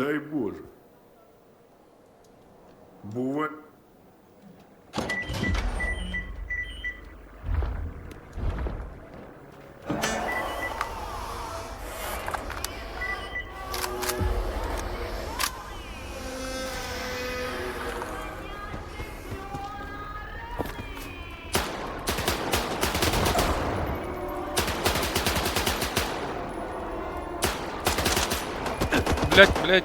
Дай Боже. Бувай. Блять, блять.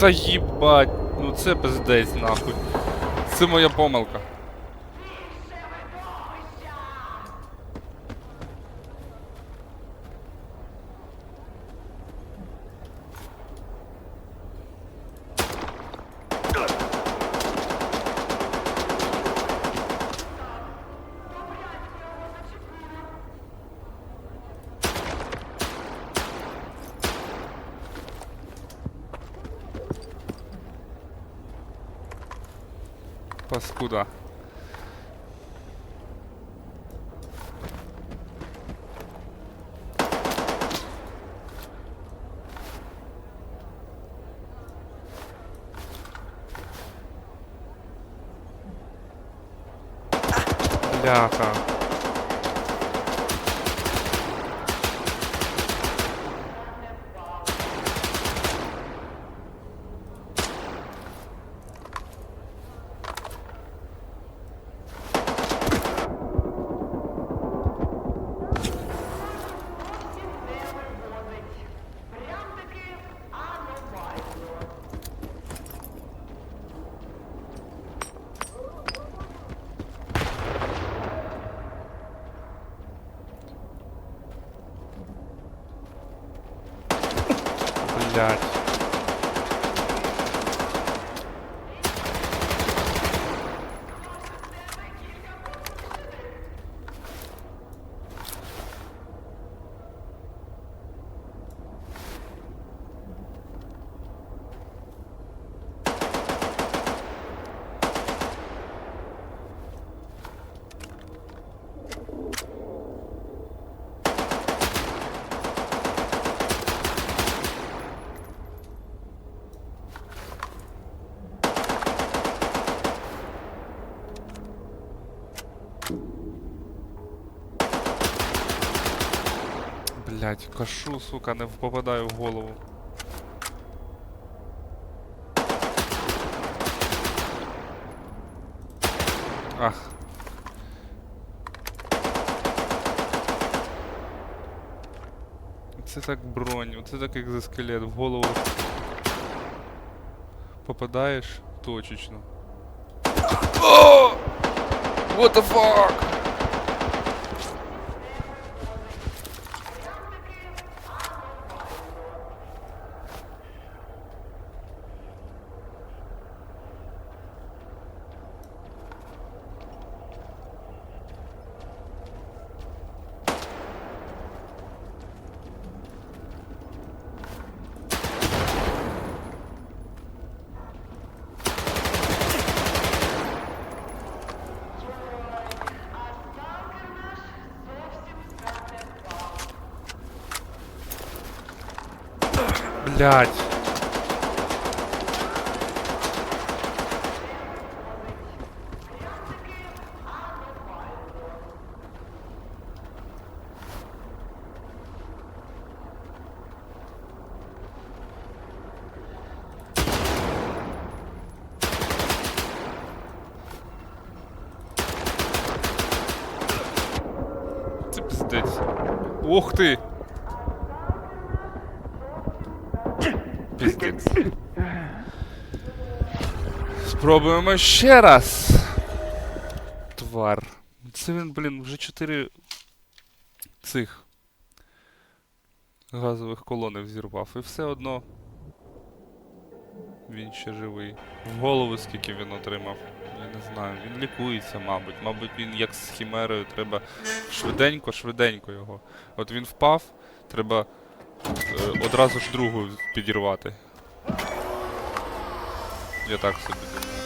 Та їбать, ну це пиздець нахуй. Це моя помилка. Паскуда. Бляха. Блять. Блять, кашу, сука, не попадаю в голову. Ах. Це так бронь, це так екзоскелет в голову. Попадаєш точечно. What the fuck? Блять. Це пиздець. Ох ти! Пиздець. Спробуємо ще раз. Твар. Це він, блін, вже чотири цих газових колони взірвав. І все одно він ще живий. В голову скільки він отримав. Не знаю. Він лікується, мабуть. Мабуть, він як з хімерою, треба швиденько, швиденько його. От він впав, треба е, одразу ж другу підірвати. Я так собі думаю.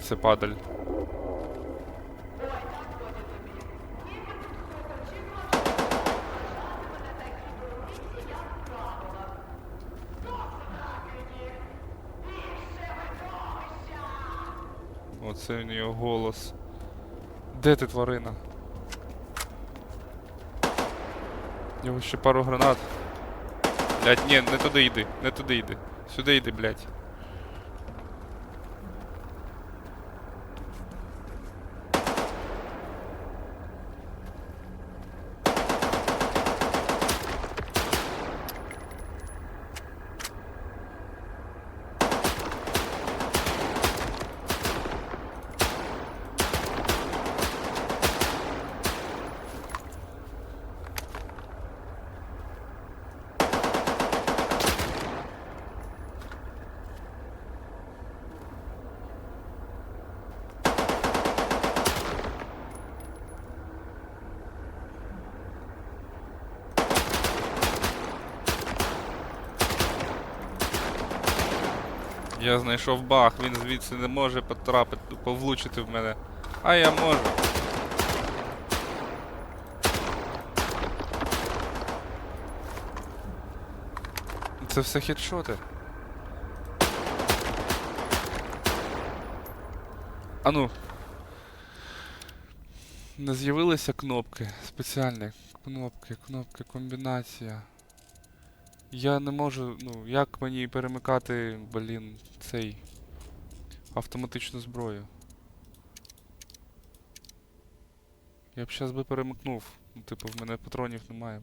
Де падаль? Оце у нього голос. Де ти тварина? У нього ще пару гранат. Блять, ні, не туди йди, не туди йди. Сюди йди, блять. Я знайшов баг, він звідси не може потрапити, повлучити в мене. А я можу. Це все хедшоти. А ну. Не з'явилися кнопки. Спеціальні кнопки, кнопки, комбінація. Я не можу, ну, як мені перемикати, блін, цей автоматичну зброю. Я б щас би перемикнув. Ну, типу, в мене патронів немає.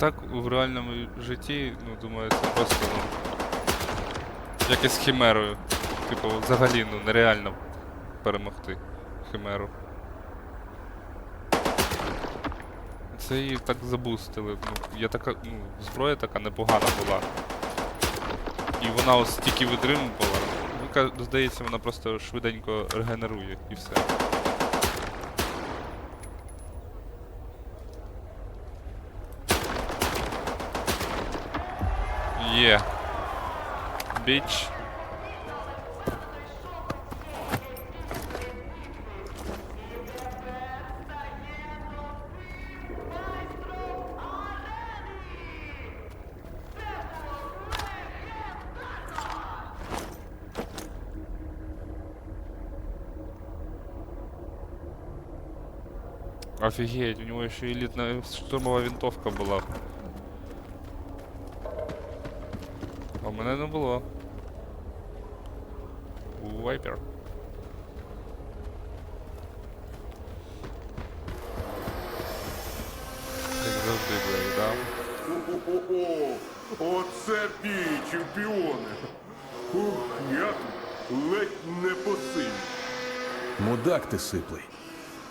Так в реальному житті, ну думаю, це просто ну, як із хімерою. Типу, взагалі ну, нереально перемогти химеру. Це її так забустили. Ну, я така, ну, зброя така непогана була. І вона ось стільки витримувала. Ну, здається, вона просто швиденько регенерує і все. Є. Біч. Офигеть, у него еще элитная штурмовая винтовка была. Не було. Вайпер. Як завжди, да? О-о-о, оце бій, чемпіони. Ух, я тут ледь не посиль. Мудак ти сиплий.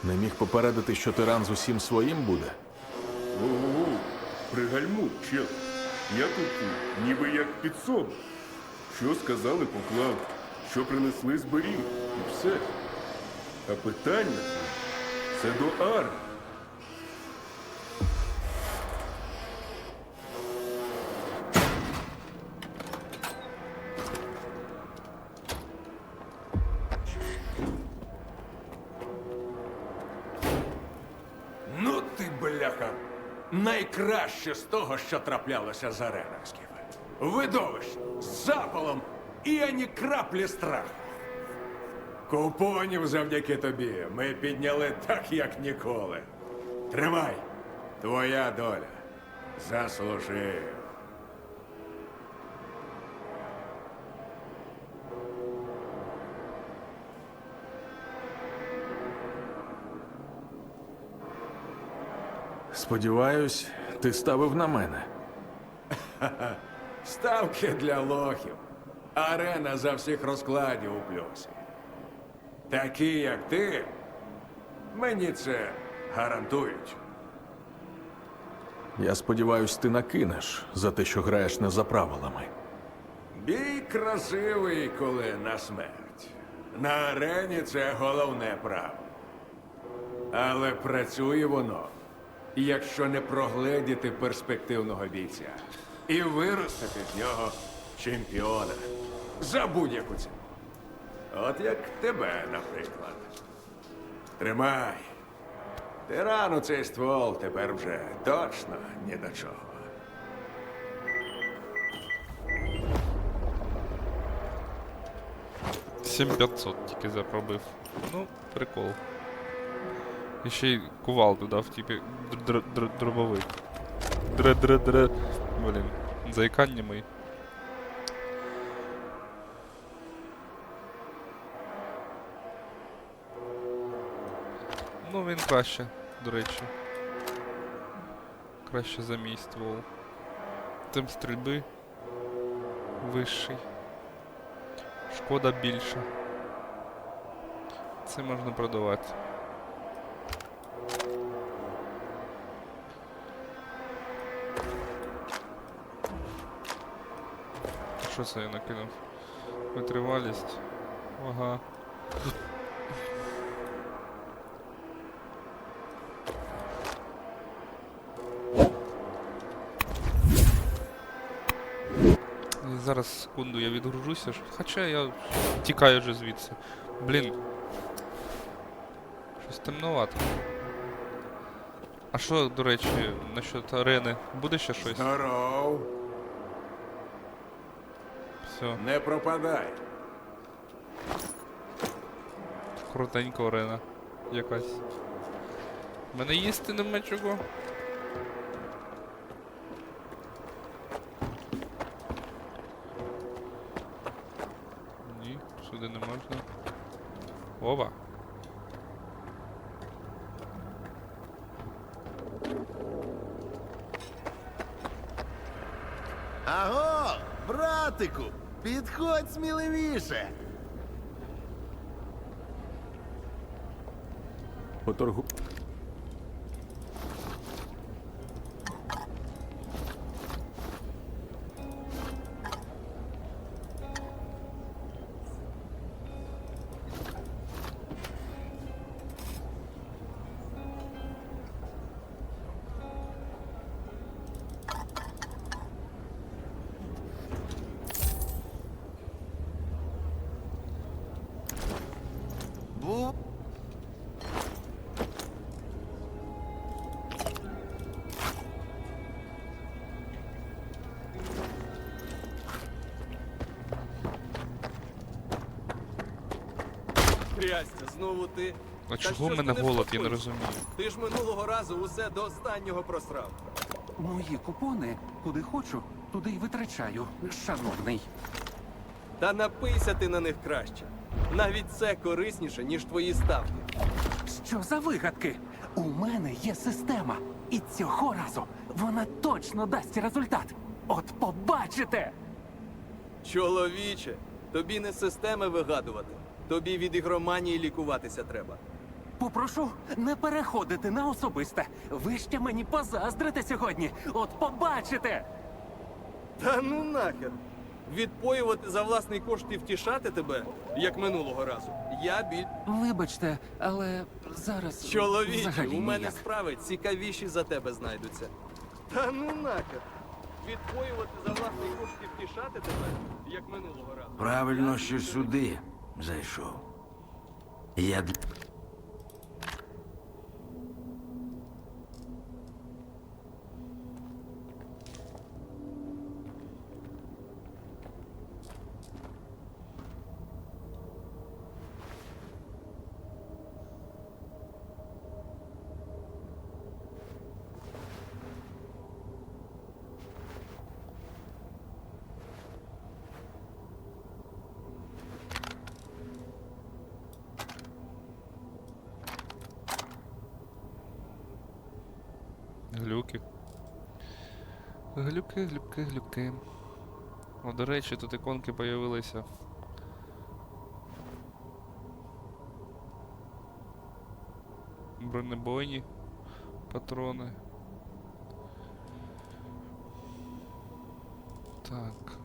Не міг попередити, що тиран з усім своїм буде. Ого, пригальмуй, чел. Я тут ніби як підсоб. Що сказали, поклав, що принесли зберіг, і все. А питання це до армії. Найкраще з того, що траплялося з Аренакським. Видовище з запалом і ані краплі страху. Купонів завдяки тобі ми підняли так, як ніколи. Тримай, твоя доля. Заслужив. Сподіваюсь, ти ставив на мене. Ставки для лохів. Арена за всіх розкладів у плюсі. Такі, як ти, мені це гарантують. Я сподіваюсь, ти накинеш за те, що граєш не за правилами. Бій красивий, коли на смерть. На арені це головне право. Але працює воно, якщо не прогледіти перспективного бійця і виростити з нього чемпіона за будь-яку ціну. От як тебе, наприклад. Тримай. Тирану цей ствол тепер вже точно ні до чого. — 7500 тільки заробив. Ну, прикол. І ще й кувалду дав, др- дробовик. Дре-дре-дре. Блін, заїкання мої. Ну, він краще, до речі. Краще за мій ствол. Тим стрільби вищий. Шкода більша. Це можна продавати. Що це я накинув? Витривалість. Ага. Зараз секунду я відгружуся. Хоча я тікаю вже звідси. Блін. Щось темновато. А що, до речі, насчет арени? Буде ще щось? Здоров, Все, не пропадай. крутенька арена. Якась. Мене їсти нема чого. Ні, сюди не можна. Ова. Аго, братику, підходь сміливіше. Поторгу. Трястя, знову ти. А чого в мене голод, я не розумію. Ти ж минулого разу усе до останнього просрав. Мої купони, куди хочу, туди й витрачаю, шановний. Та напийся ти на них краще. Навіть це корисніше, ніж твої ставки. Що за вигадки? У мене є система, і цього разу вона точно дасть результат. От побачите! Чоловіче, тобі не системи вигадувати. Тобі від ігроманії лікуватися треба. Попрошу не переходити на особисте. Ви ще мені позаздрите сьогодні. От побачите! Та ну нахер. Відпоювати за власний кошт і втішати тебе, як минулого разу. Я біль. Вибачте, але зараз Чоловіче, у мене ніяк. справи цікавіші за тебе знайдуться. Та ну нахер. Відпоювати за власний кошт і втішати тебе, як минулого разу. Правильно, що сюди зайшов. Я Глюки, глюки, глюки. О, до речі, тут іконки появилися. Бронебойні патрони. Так.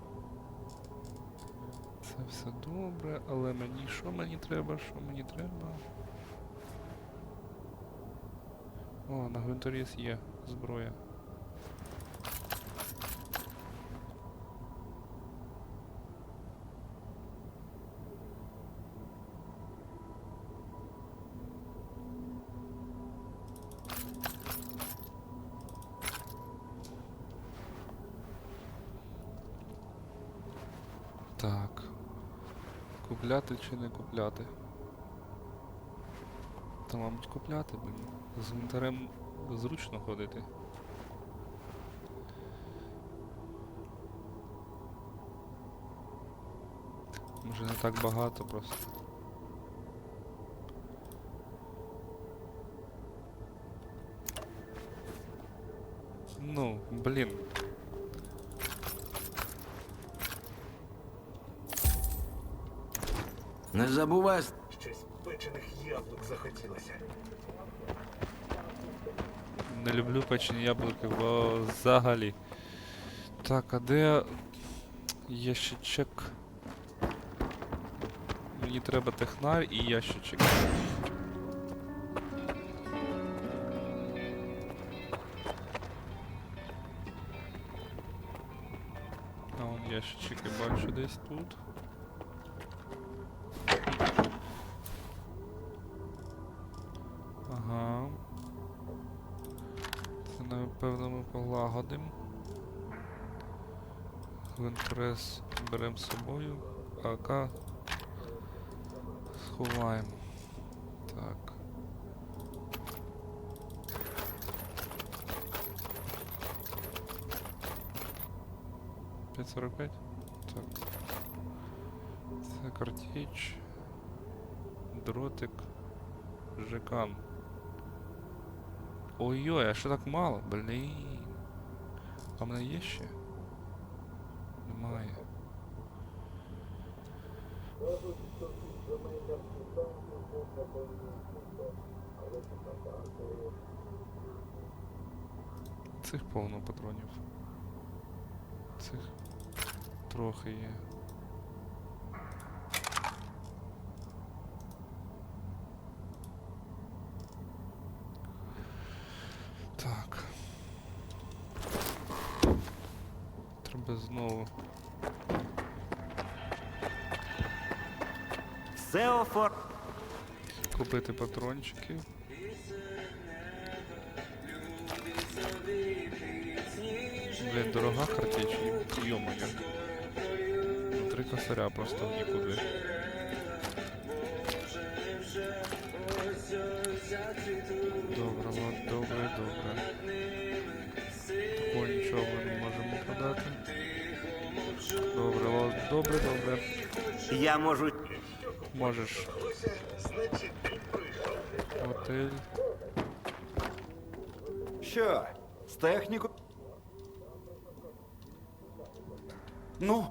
Це все добре, але мені що мені треба? Що мені треба? О, на гвинторіз є зброя. Так. Купляти чи не купляти? Та, мабуть, купляти, блін. З інвентарем зручно ходити. Може не так багато просто. Ну, блін. Не забувай. Щось печених яблук захотілося. Не люблю печені яблуки взагалі. Так, а де ящичок? Мені треба технар і ящичок. Напевно ми беремо з собою, АК сховаємо. Так. П'ять сорок п'ять? Так. Це картіч. Дротик. Жекан. Ой-ой, а що так мало? Блін. А в мене є ще? Немає. Цих повно патронів. Цих трохи є. Так. Треба знову. Все. Купити патрончики. Блін, дорога картечь, йо-моє. Три косаря просто в нікуди. Добре, добре. Я можу. Можеш. Готель. Що? З техніку? Ну,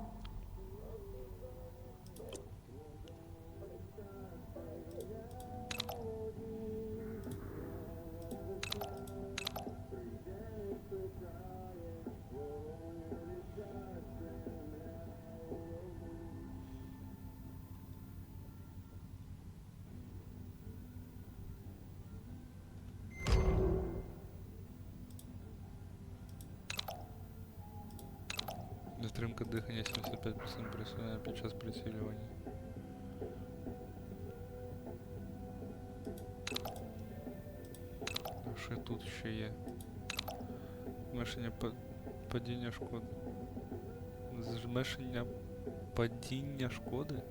Затримка дихання 75% присутня під час прицілювання. А що тут ще є? Зменшення па- падіння шкоди. Зменшення падіння шкоди?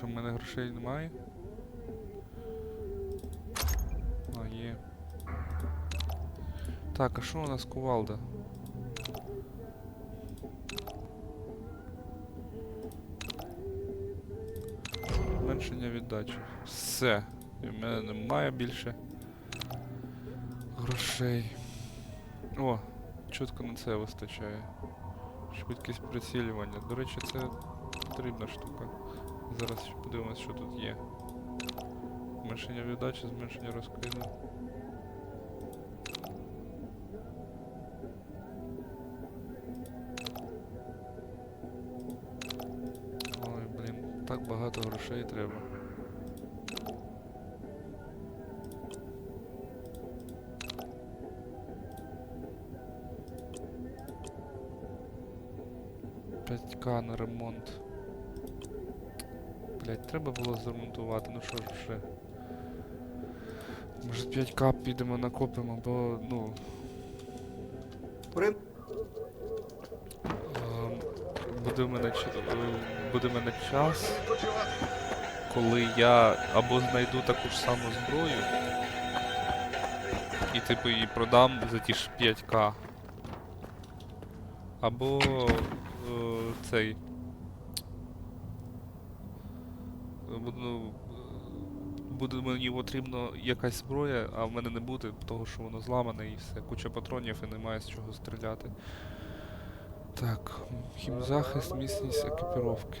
Що, в мене грошей немає? А, є. Так, а що у нас кувалда? Зменшення віддачі. Все. І в мене немає більше грошей. О, чітко на це вистачає. Швидкість прицілювання. До речі, це потрібна штука. Зараз ще подивимось, що тут є. Зменшення віддачі, зменшення розкиду. Ой, блін, так багато грошей треба. П'ять на ремонт. Блять, треба було зремонтувати, ну що ж вже. Може 5к підемо накопимо, бо ну. При... Буде в мене буде в мене час, коли я або знайду таку ж саму зброю, і типу її продам за ті ж 5к. Або е, цей. Е, буде мені потрібно якась зброя, а в мене не буде, того що воно зламане і все. Куча патронів і немає з чого стріляти. Так, хімзахист, міцність екіпіровки.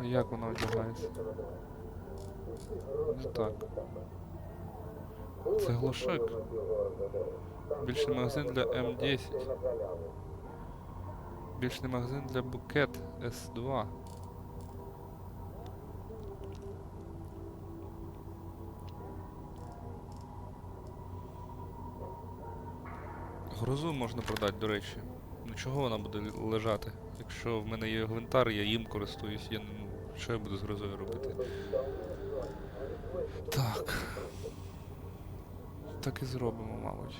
а як воно одягається? Не так. Це глушик. Більший магазин для М10. Більший магазин для букет С2. Грозу можна продати, до речі. Чого вона буде лежати? Якщо в мене є гвинтар, я їм користуюсь, я, ну, що я буду з грозою робити? Так. Так і зробимо, мабуть.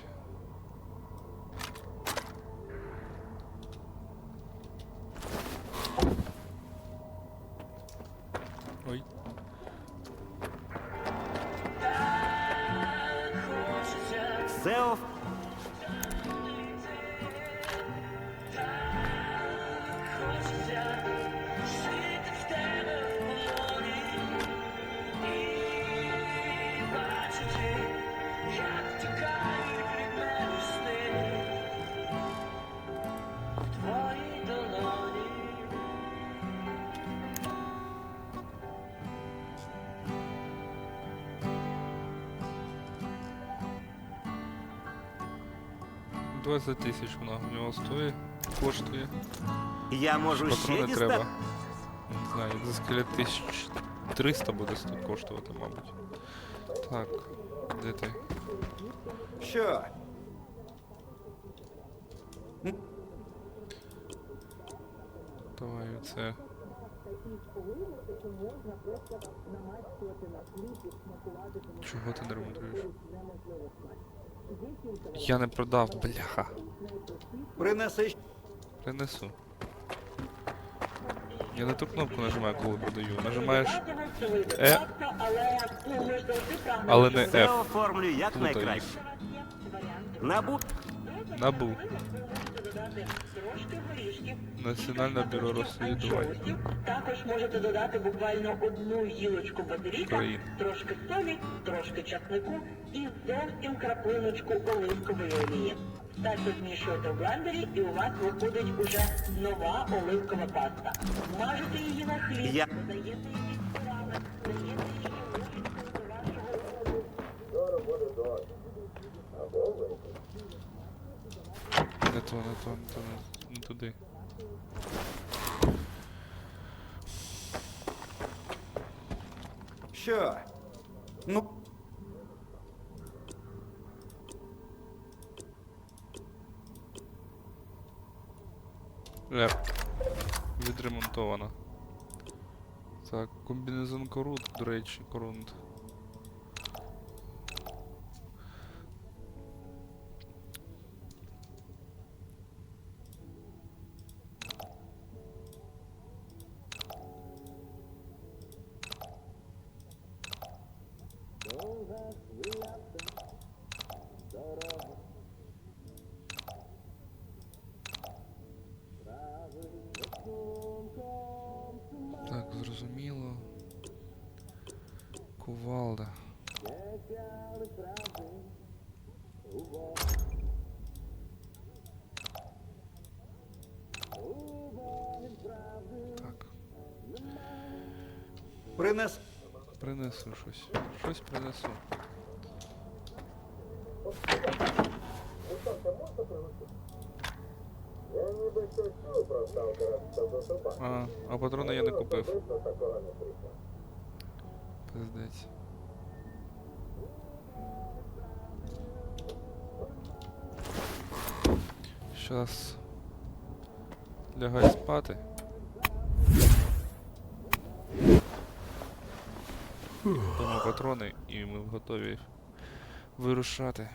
20 тисяч вона в нього стоїть, коштує. Я можу ще дістати. треба. Не знаю, за скелет 1300 буде коштувати, мабуть. Так, де ти? Що? Давай оце. Чого ти не ремонтуєш? Я не продав, бляха. Принеси Принесу. Я не ту кнопку нажимаю, коли продаю. Нажимаєш Е, але не F. оформлю як найкраще. Набу Набу. Національне бюро розслідувань. Також можете додати буквально одну гілочку базиліка, трошки солі, трошки часнику і зовсім краплиночку оливкової олії. Це змішуєте в блендері і у вас виходить уже нова оливкова паста. Смажите її на хліб, Я- додаєте її сирами, даєте її ложечкою до вашого Не то, не то, не то, не, не туди. Що? Ну, Е, відремонтовано. Так, комбінезон корут, до речі, корунт. Щось. Щось принесу. А, а патрони я не купив. Пиздець. Щас лягай спати. Тому патрони і ми готові вирушати.